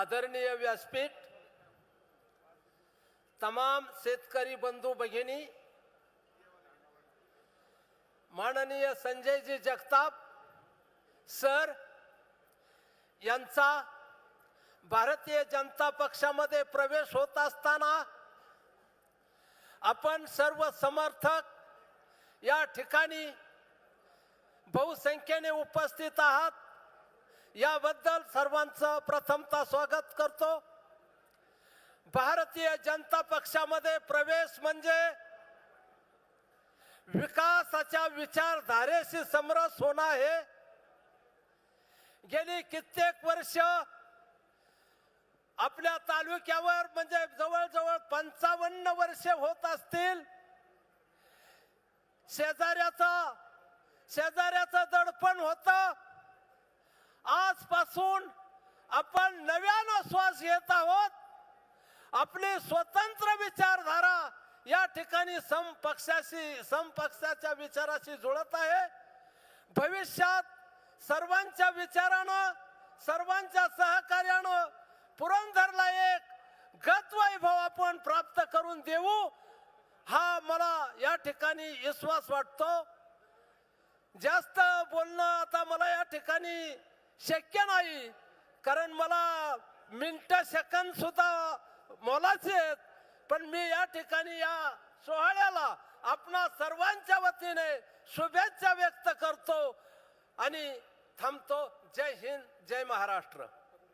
आदरणीय व्यासपीठ तमाम शेतकरी बंधू भगिनी माननीय संजयजी जगताप सर यांचा भारतीय जनता पक्षामध्ये प्रवेश होत असताना आपण सर्व समर्थक या ठिकाणी बहुसंख्येने उपस्थित आहात. याबद्दल सर्वांचं प्रथमतः स्वागत करतो. भारतीय जनता पक्षामध्ये प्रवेश म्हणजे विकासाच्या विचारधारेशी समरस होणं आहे गेली कित्येक वर्ष आपल्या तालुक्यावर म्हणजे जवळजवळ पंचावन्न वर्षे होत असतील. शेजाऱ्याचा शेजाऱ्याचं दडपण होतं. असून आपण नव्यानं श्वास घेत आहोत. आपली स्वतंत्र विचारधारा या ठिकाणी समपक्षाशी समपक्षाच्या विचाराशी जुळत आहे. भविष्यात सर्वांच्या विचारानं सर्वांच्या सहकार्यानं पुरंदरला एक गतवैभव आपण प्राप्त करून देऊ हा मला या ठिकाणी विश्वास वाटतो. जास्त बोलणं आता मला या ठिकाणी शक्य नाही. कारण मला मिनट सेकंद सुद्धा मोलाचे आहेत. पण मी या ठिकाणी या सोहळ्याला आपणा सर्वांच्या वतीने शुभेच्छा व्यक्त करतो आणि थांबतो. जय हिंद जय महाराष्ट्र.